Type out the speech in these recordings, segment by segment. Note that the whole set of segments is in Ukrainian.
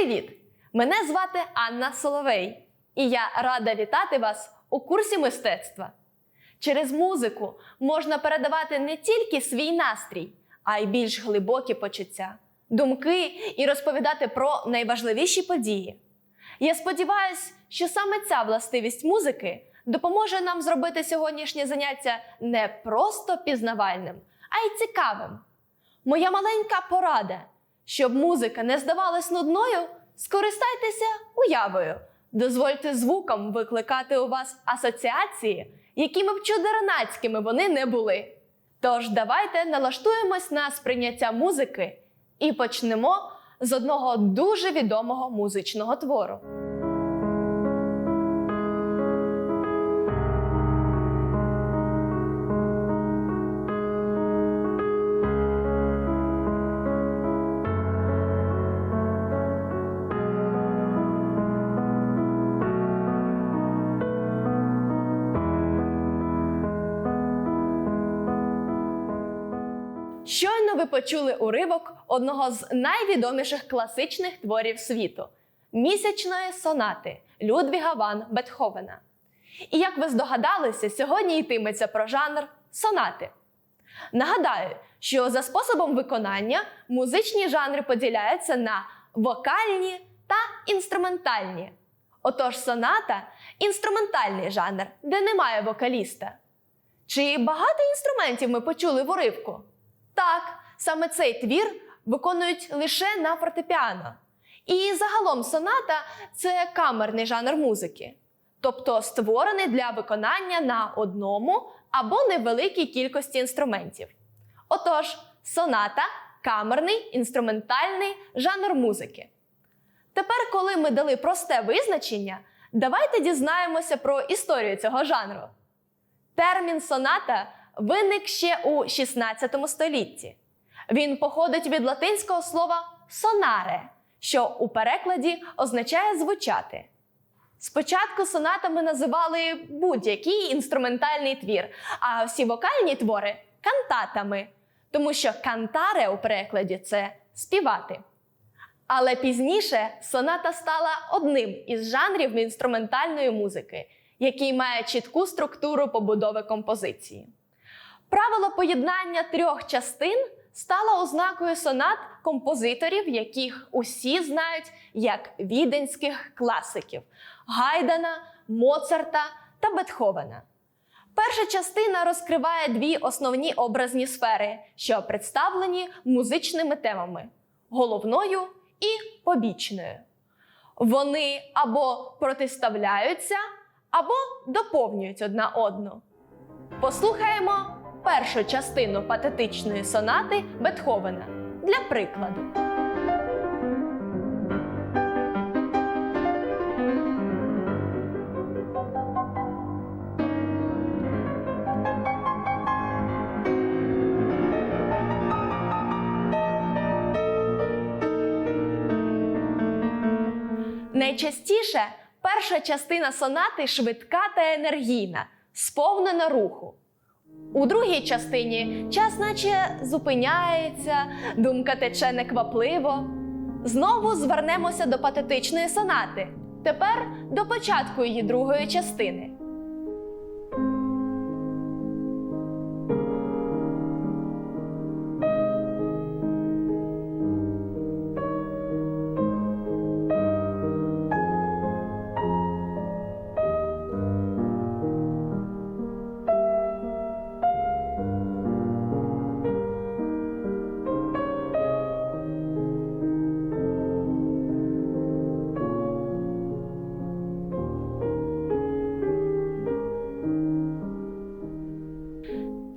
Привіт! Мене звати Анна Соловей, і я рада вітати вас у курсі мистецтва. Через музику можна передавати не тільки свій настрій, а й більш глибокі почуття, думки і розповідати про найважливіші події. Я сподіваюся, що саме ця властивість музики допоможе нам зробити сьогоднішнє заняття не просто пізнавальним, а й цікавим. Моя маленька порада, щоб музика не здавалась нудною, скористайтеся уявою. Дозвольте звукам викликати у вас асоціації, якими б чудернацькими вони не були. Тож давайте налаштуємось на сприйняття музики і почнемо з одного дуже відомого музичного твору. Щойно ви почули уривок одного з найвідоміших класичних творів світу місячної сонати Людвіга ван Бетховена. І як ви здогадалися, сьогодні йтиметься про жанр сонати. Нагадаю, що за способом виконання музичні жанри поділяються на вокальні та інструментальні. Отож, соната інструментальний жанр, де немає вокаліста. Чи багато інструментів ми почули в уривку? Так, саме цей твір виконують лише на фортепіано. І загалом соната це камерний жанр музики, тобто створений для виконання на одному або невеликій кількості інструментів. Отож, соната камерний інструментальний жанр музики. Тепер, коли ми дали просте визначення, давайте дізнаємося про історію цього жанру. Термін соната виник ще у 16 столітті. Він походить від латинського слова сонаре, що у перекладі означає звучати. Спочатку сонатами називали будь-який інструментальний твір, а всі вокальні твори кантатами, тому що кантаре у перекладі це співати. Але пізніше соната стала одним із жанрів інструментальної музики, який має чітку структуру побудови композиції. Правило поєднання трьох частин стало ознакою сонат композиторів, яких усі знають як віденських класиків Гайдана, Моцарта та Бетховена. Перша частина розкриває дві основні образні сфери, що представлені музичними темами головною і побічною. Вони або протиставляються, або доповнюють одна одну. Послухаємо першу частину патетичної сонати Бетховена для прикладу. Найчастіше перша частина сонати швидка та енергійна, сповнена руху. У другій частині час наче зупиняється, думка тече неквапливо. Знову звернемося до патетичної сонати. Тепер до початку її другої частини.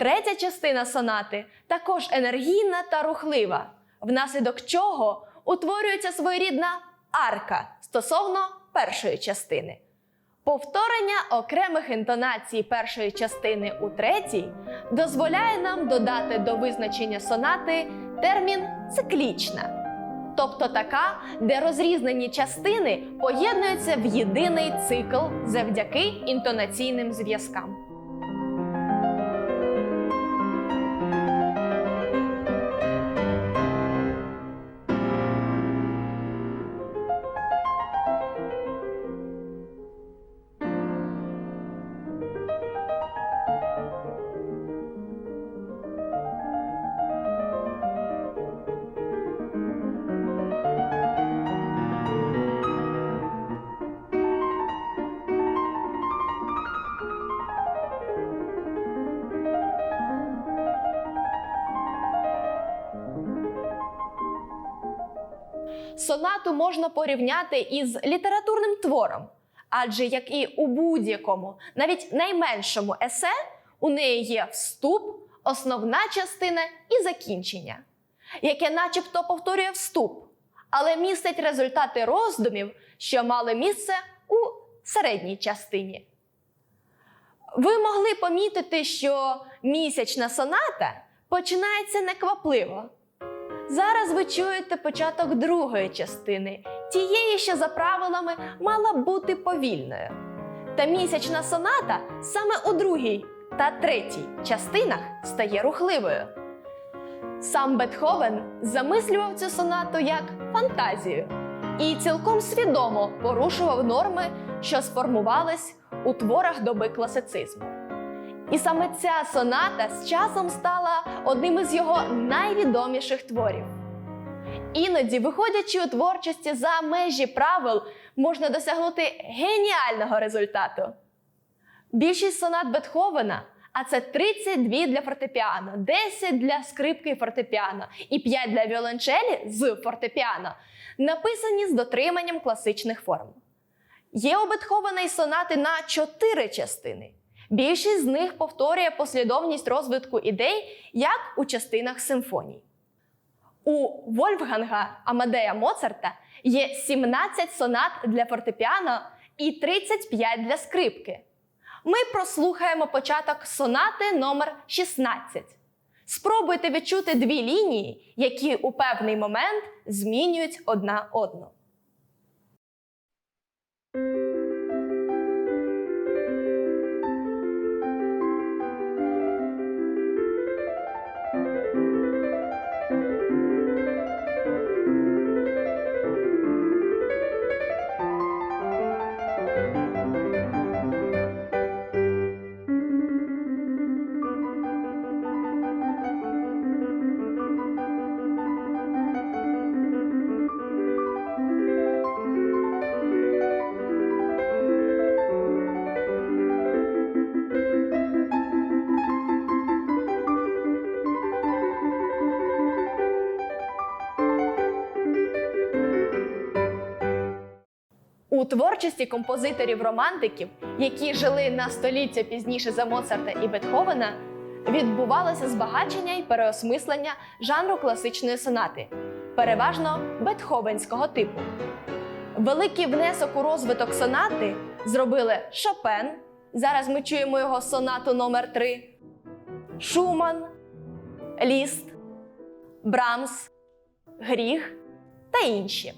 Третя частина сонати також енергійна та рухлива, внаслідок чого утворюється своєрідна арка стосовно першої частини. Повторення окремих інтонацій першої частини у третій дозволяє нам додати до визначення сонати термін циклічна, тобто така, де розрізнені частини поєднуються в єдиний цикл завдяки інтонаційним зв'язкам. Сонату можна порівняти із літературним твором, адже як і у будь-якому, навіть найменшому есе, у неї є вступ, основна частина і закінчення, яке начебто повторює вступ, але містить результати роздумів, що мали місце у середній частині. Ви могли помітити, що місячна соната починається неквапливо. Зараз ви чуєте початок другої частини, тієї, що за правилами мала бути повільною. Та місячна соната саме у другій та третій частинах стає рухливою. Сам Бетховен замислював цю сонату як фантазію і цілком свідомо порушував норми, що сформувались у творах доби класицизму. І саме ця соната з часом стала одним із його найвідоміших творів. Іноді, виходячи у творчості за межі правил, можна досягнути геніального результату. Більшість сонат Бетховена, а це 32 для фортепіано, 10 для скрипки і фортепіано і 5 для віолончелі з фортепіано, написані з дотриманням класичних форм. Є у Бетховена й сонати на 4 частини. Більшість з них повторює послідовність розвитку ідей, як у частинах симфоній. У Вольфганга Амадея Моцарта є 17 сонат для фортепіано і 35 для скрипки. Ми прослухаємо початок сонати номер 16. Спробуйте відчути дві лінії, які у певний момент змінюють одна одну. Творчості композиторів-романтиків, які жили на століття пізніше за Моцарта і Бетховена, відбувалося збагачення і переосмислення жанру класичної сонати, переважно бетховенського типу. Великий внесок у розвиток сонати зробили Шопен. Зараз ми чуємо його сонату номер 3 Шуман, Ліст, Брамс, Гріх та інші.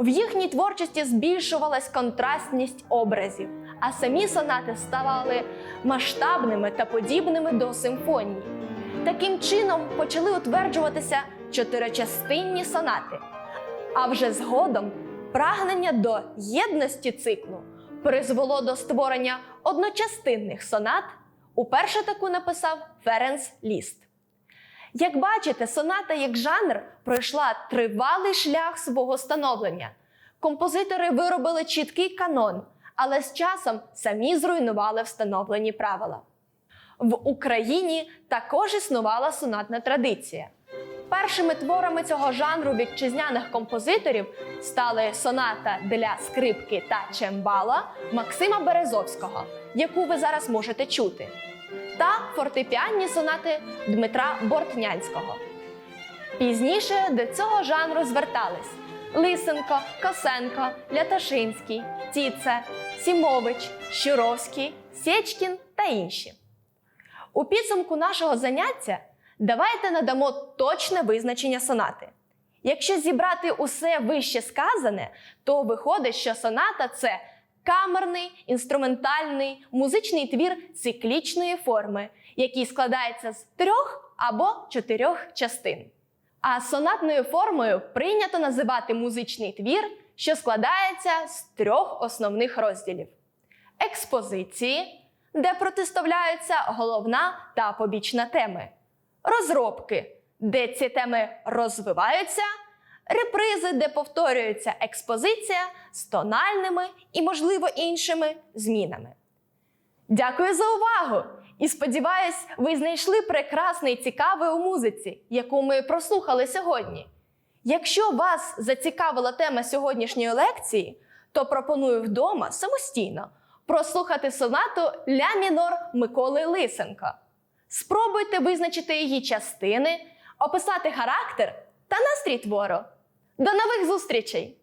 В їхній творчості збільшувалась контрастність образів, а самі сонати ставали масштабними та подібними до симфонії. Таким чином почали утверджуватися чотиричастинні сонати. А вже згодом прагнення до єдності циклу призвело до створення одночастинних сонат. Уперше таку написав Ференс Ліст. Як бачите, соната як жанр пройшла тривалий шлях свого становлення. Композитори виробили чіткий канон, але з часом самі зруйнували встановлені правила. В Україні також існувала сонатна традиція. Першими творами цього жанру вітчизняних композиторів стали соната для скрипки та чембала Максима Березовського, яку ви зараз можете чути та фортепіанні сонати Дмитра Бортнянського. Пізніше до цього жанру звертались Лисенко, Косенко, Ляташинський, Тіце, Сімович, Щуровський, Сєчкін та інші. У підсумку нашого заняття давайте надамо точне визначення сонати. Якщо зібрати усе вище сказане, то виходить, що соната це камерний, інструментальний, музичний твір циклічної форми, який складається з трьох або чотирьох частин. А сонатною формою прийнято називати музичний твір, що складається з трьох основних розділів: експозиції, де протиставляються головна та побічна теми, розробки, де ці теми розвиваються репризи, де повторюється експозиція з тональними і, можливо, іншими змінами. Дякую за увагу! І сподіваюсь, ви знайшли прекрасне і цікаве у музиці, яку ми прослухали сьогодні. Якщо вас зацікавила тема сьогоднішньої лекції, то пропоную вдома самостійно прослухати сонату Ля мінор Миколи Лисенка. Спробуйте визначити її частини, описати характер та настрій твору. До нових зустрічей!